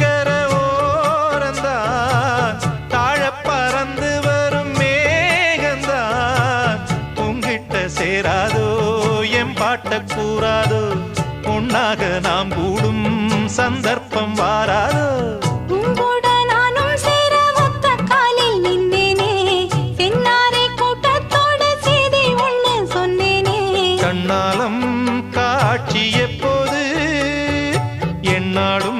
கர ஓரந்தான் தாழ பறந்து வரும் மேகந்தான் உங்கிட்ட சேராதோ என் பாட்ட கூறாதோ. உன்னாக நாம் கூடும் சந்தர்ப்பம் வாராதோ. கண்ணாலம் காட்சி எப்போது? என்னாலும்